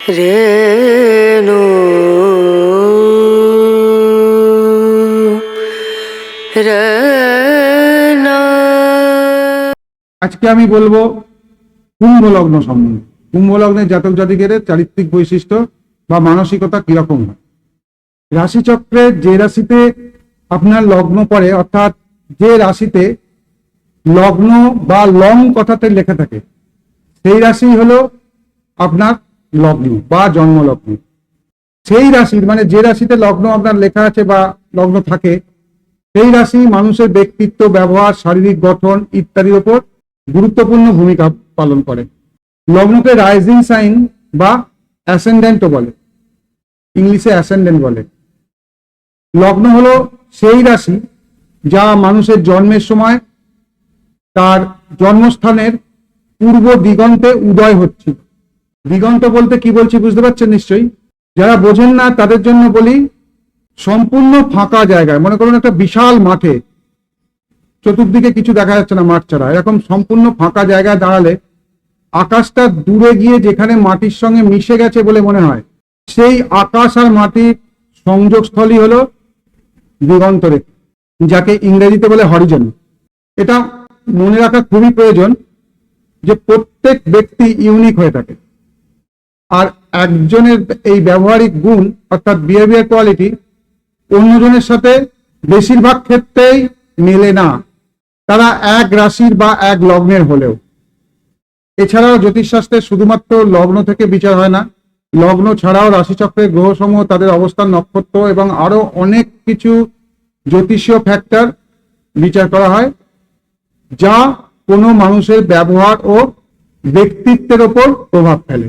রেণু আজকে আমি বলব কুম্ভ লগ্ন সম্বন্ধে। কুম্ভ জাতক জাতিকের চারিত্রিক বৈশিষ্ট্য বা মানসিকতা কীরকম হয়? রাশিচক্রে যে রাশিতে আপনার লগ্ন পড়ে, অর্থাৎ যে রাশিতে লগ্ন বা লং কথাতে লেখা থাকে, সেই রাশি হলো আপনার লগ্ন বা জন্মলগ্ন। সেই রাশির মানে যে রাশিতে লগ্ন আপনার লেখা আছে বা লগ্ন থাকে, সেই রাশি মানুষের ব্যক্তিত্ব, ব্যবহার, শারীরিক গঠন ইত্যাদির উপর গুরুত্বপূর্ণ ভূমিকা পালন করে। লগ্নকে রাইজিং সাইন বা অ্যাসেন্ডেন্টও বলে। ইংলিশে অ্যাসেন্ডেন্ট বলে। লগ্ন হলো সেই রাশি যা মানুষের জন্মের সময় তার জন্মস্থানের পূর্ব দিগন্তে উদয় হচ্ছিল। দিগন্ত বলতে কি বলছি বুঝতে পারছেন নিশ্চয়ই? যারা বোঝেন না, তাদের জন্য বলি, সম্পূর্ণ ফাঁকা জায়গায়, মনে করুন একটা বিশাল মাঠে, চতুর্দিকে কিছু দেখা যাচ্ছে না মাঠ ছাড়া, এরকম সম্পূর্ণ ফাঁকা জায়গায় দাঁড়ালে আকাশটা দূরে গিয়ে যেখানে মাটির সঙ্গে মিশে গেছে বলে মনে হয়, সেই আকাশ আর মাটির সংযোগস্থলই হলো দিগন্ত রেখা যাকে ইংরেজিতে বলে হরিজন। এটা মনে রাখা খুবই প্রয়োজন যে প্রত্যেক ব্যক্তি ইউনিক হয়ে থাকে। আর একজনের এই ব্যবহারিক গুণ, অর্থাৎ বিহেভিয়ার কোয়ালিটি অন্যজনের সাথে বেশিরভাগ ক্ষেত্রেই মেলে না। তারা এক রাশির বা এক লগ্নের হলেও। এছাড়াও জ্যোতিষশাস্ত্রে শুধুমাত্র লগ্ন থেকে বিচার হয় না, লগ্ন ছাড়াও রাশিচক্রের গ্রহসমূহ, তাদের অবস্থান, নক্ষত্র এবং আরও অনেক কিছু জ্যোতিষীয় ফ্যাক্টর বিচার করা হয়, যা কোনো মানুষের ব্যবহার ও ব্যক্তিত্বের ওপর প্রভাব ফেলে।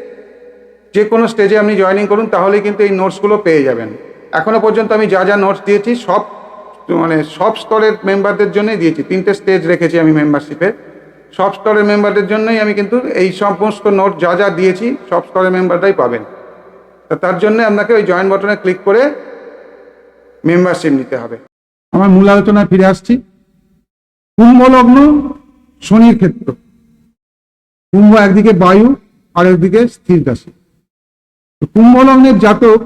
যে কোনো স্টেজে আপনি জয়েনিং করুন তাহলে কিন্তু এই নোটসগুলো পেয়ে যাবেন। এখনও পর্যন্ত আমি যা যা নোটস দিয়েছি, সব মানে সব স্তরের মেম্বারদের জন্যই দিয়েছি। তিনটে স্টেজ রেখেছি আমি মেম্বারশিপে সব স্তরের মেম্বারদের জন্যই আমি কিন্তু এই সমস্ত নোট যা যা দিয়েছি, সব স্তরের মেম্বারটাই পাবেন। তা তার জন্য আপনাকে ওই জয়েন বটনে ক্লিক করে মেম্বারশিপ নিতে হবে। আমার মূল আলোচনায় ফিরে আসছি। কুম্ভ লগ্ন শনির ক্ষেত্র। কুম্ভ একদিকে বায়ু আর একদিকে স্থির রাশি। কুম্ভ লগ্নের জাতক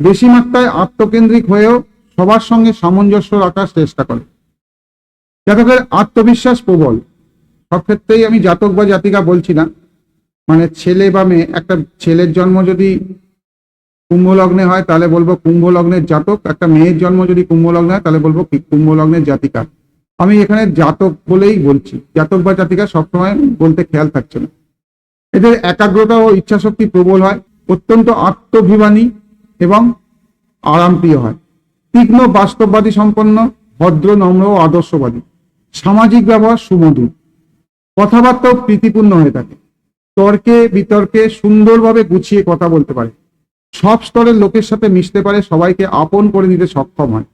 বেশি মাত্রায় আত্মকেন্দ্রিক হয়েও সবার সঙ্গে সামঞ্জস্য রাখার চেষ্টা করে। জাতকের আত্মবিশ্বাস প্রবল। সব ক্ষেত্রেই আমি জাতক বা জাতিকা বলছি না। মানে ছেলে বা মেয়ে, একটা ছেলের জন্ম যদি কুম্ভ লগ্নে হয়, তাহলে বলব কুম্ভ লগ্নের জাতক, একটা মেয়ের জন্ম যদি কুম্ভ লগ্নে হয়, তাহলে বলব কুম্ভ লগ্নের জাতিকা। আমি এখানে জাতক বলেই বলছি। জাতক বা জাতিকা সবসময় বলতে খেয়াল থাকছে না। এদের একাগ্রতা ও ইচ্ছাশক্তি প্রবল হয়। অত্যন্ত আত্মভিমানী এবং আরামপ্রিয় হয়। তীক্ষ্ণ, বাস্তববাদী সম্পন্ন, ভদ্র, নম্র ও আদর্শবাদী। সামাজিক ব্যবহার সুমধুর। কথাবার্তাও প্রীতিপূর্ণ হয়ে থাকে। তর্কে বিতর্কে সুন্দরভাবে গুছিয়ে কথা বলতে পারে। সব স্তরের লোকের সাথে মিশতে পারে, সবাইকে আপন করে নিতে সক্ষম হয়।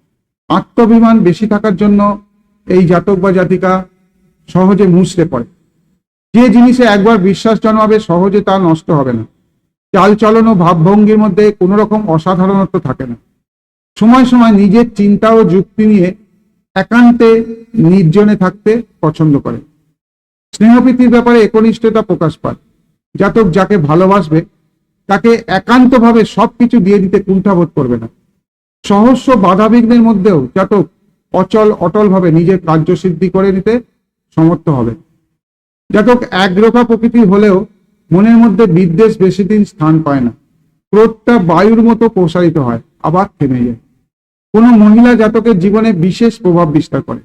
আত্মবিমান বেশি থাকার জন্য এই জাতক বা জাতিকা সহজে মুছড়ে পড়ে। যে জিনিসে একবার বিশ্বাস জন্মাবে, সহজে তা নষ্ট হবে না। চালচলন ও ভাবভঙ্গির মধ্যে কোনো রকম অসাধারণত্ব থাকে না। সময় সময় নিজের চিন্তা ও যুক্তি নিয়ে একান্তে নির্জনে থাকতে পছন্দ করে। স্নেহপ্রীতির ব্যাপারে একনিষ্ঠতা প্রকাশ পায়। জাতক যাকে ভালোবাসবে, তাকে একান্তভাবে সবকিছু দিয়ে দিতে কুণ্ঠাবোধ করবে না। সহস্র বাধাবিঘ্নের মধ্যেও জাতক অচল, অটলভাবে নিজের কার্যসিদ্ধি করে নিতে সমর্থ হবে। জাতক একরোখা প্রকৃতি হলেও মনের মধ্যে বিদ্বেষ বেশি দিন স্থান পায় না। ক্রোধটা বায়ুর মতো প্রসারিত হয়, আবার থেমে যায়। কোনো মহিলা জাতকের জীবনে বিশেষ প্রভাব বিস্তার করে।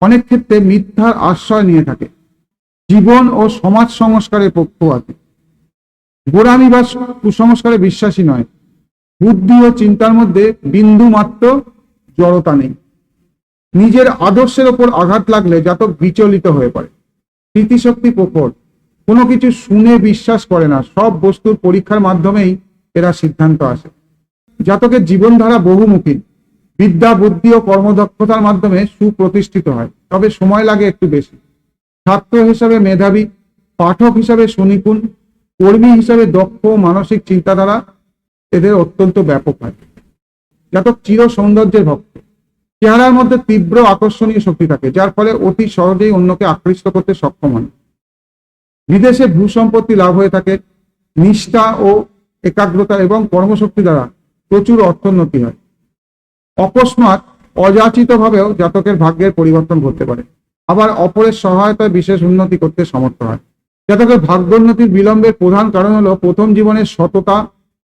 অনেক ক্ষেত্রে মিথ্যার আশ্রয় নিয়ে থাকে। জীবন ও সমাজ সংস্কারের পক্ষ পক্ষপাতী গোড়ামি বা কুসংস্কারে বিশ্বাসী নয়। বুদ্ধি ও চিন্তার মধ্যে বিন্দু মাত্র জড়তা নেই। নিজের আদর্শের ওপর আঘাত লাগলে জাতক বিচলিত হয়ে পড়ে। স্মৃতিশক্তি প্রখর। কোনো কিছু শুনে বিশ্বাস করে না। সব বস্তুর পরীক্ষার মাধ্যমেই এরা সিদ্ধান্ত আসে। জাতকের জীবনধারা বহুমুখী। বিদ্যা, বুদ্ধি ও কর্মদক্ষতার মাধ্যমে সুপ্রতিষ্ঠিত হয়। তবে সময় লাগে একটু বেশি। ছাত্র হিসাবে মেধাবী, পাঠক হিসাবে সুনিপুণ, কর্মী হিসাবে দক্ষ মানসিক চিন্তাধারা এদের অত্যন্ত ব্যাপক হয়। জাতক চির সৌন্দর্যের ভক্ত। চেহারার মধ্যে তীব্র আকর্ষণীয় শক্তি থাকে, যার ফলে অতি সহজেই অন্যকে আকৃষ্ট করতে সক্ষম হন বিদেশে ভূ সম্পত্তি লাভ হয়ে থাকে, নিষ্ঠা ও একাগ্রতা এবং কর্মশক্তি দ্বারা প্রচুর অর্থোন্নতি হয়। অকস্মাৎ অযাচিত ভাবেও জাতকের ভাগ্যের পরিবর্তন করতে পারে। আবার অপরের সহায়তায় বিশেষ উন্নতি করতে সমর্থ হয়। জাতকের ভাগ্যোন্নতির বিলম্বের প্রধান কারণ হলো প্রথম জীবনের সততা,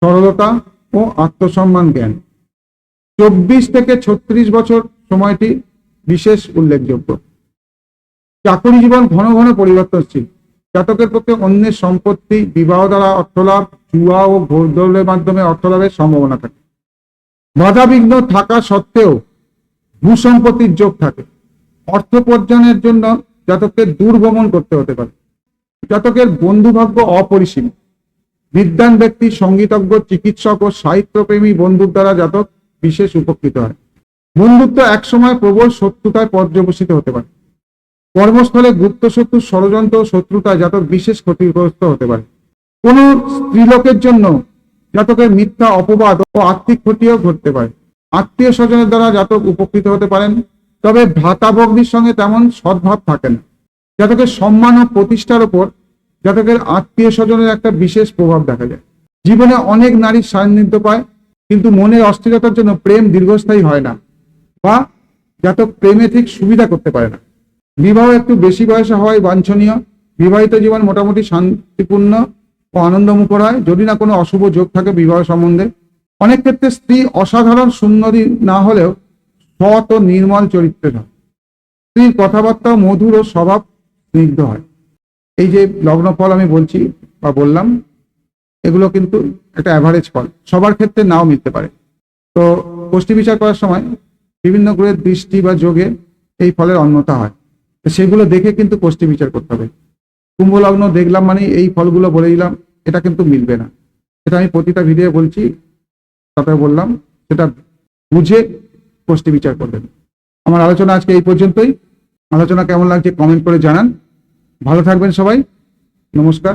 সরলতা ও আত্মসম্মান জ্ঞান। চব্বিশ থেকে ছত্রিশ বছর সময়টি বিশেষ উল্লেখযোগ্য। চাকরি জীবন ঘন ঘন পরিবর্তনশীল। জাতকের পক্ষে অন্যের সম্পত্তি, বিবাহ দ্বারা অর্থলাভ জুয়া ও ঘোরদৌলের মাধ্যমে অর্থলাভের সম্ভাবনা থাকে। বাধাবিঘ্ন থাকা সত্ত্বেও ভূসম্পত্তির যোগ থাকে। অর্থ উপার্জনের জন্য জাতকের দূরভ্রমণ করতে হতে পারে। জাতকের বন্ধুভাগ্য অপরিসীম। বিদ্যান ব্যক্তি, সঙ্গীতজ্ঞ, চিকিৎসক ও সাহিত্যপ্রেমী বন্ধুর দ্বারা জাতক বিশেষ উপকৃত হয়। বন্ধুত্ব একসময় প্রবল শত্রুতায় পর্যবসিত হতে পারে। কর্মস্থলে গুপ্ত শত্রু ষড়যন্ত্র শত্রুতা জাতক বিশেষ ক্ষতিগ্রস্ত হতে পারে। কোন স্ত্রীলোকের জন্য জাতকের মিথ্যা অপবাদ ও আর্থিক ক্ষতিও ঘটতে পারে। আত্মীয় স্বজনের দ্বারা জাতক উপকৃত হতে পারেন, তবে ভ্রাতাভগ্নির সঙ্গে তেমন সদ্ভাব থাকে না। জাতকের সম্মান ও প্রতিষ্ঠার ওপর জাতকের আত্মীয় স্বজনের একটা বিশেষ প্রভাব দেখা যায়। জীবনে অনেক নারীর সান্নিধ্য পায়, কিন্তু মনের অস্থিরতার জন্য প্রেম দীর্ঘস্থায়ী হয় না বা জাতক প্রেমে ঠিক সুবিধা করতে পারে না। বিবাহ একটু বেশি বয়সে হওয়াই বাঞ্ছনীয়। বিবাহিত জীবন মোটামুটি শান্তিপূর্ণ ও আনন্দমুখর হয়। যদি না কোনো অশুভ যোগ থাকে বিবাহ সম্বন্ধে। অনেক ক্ষেত্রে স্ত্রী অসাধারণ সুন্দরী না হলেও সৎ ও নির্মল চরিত্রের হয় স্ত্রীর কথাবার্তা, মধুর ও স্বভাব স্নিগ্ধ হয়। এই যে লগ্ন ফল আমি বলছি বা বললাম, এগুলো কিন্তু একটা অ্যাভারেজ ফল। সবার ক্ষেত্রে নাও মিলতে পারে। তো গোষ্ঠী বিচার করার সময় বিভিন্ন গ্রহের দৃষ্টি বা যোগে এই ফলের অন্যতা হয়। তো সেগুলো দেখে কিন্তু কোষ্ঠী বিচার করতে হবে। কুম্ভ লগ্ন দেখলাম মানে এই ফলগুলো বলে দিলাম, এটা কিন্তু মিলবে না। এটা আমি প্রতিটা ভিডিও বলছি তারপরে বললাম, সেটা বুঝে কোষ্ঠী বিচার করবেন। আমার আলোচনা আজকে এই পর্যন্তই। আলোচনা কেমন লাগছে কমেন্ট করে জানান। ভালো থাকবেন সবাই। নমস্কার।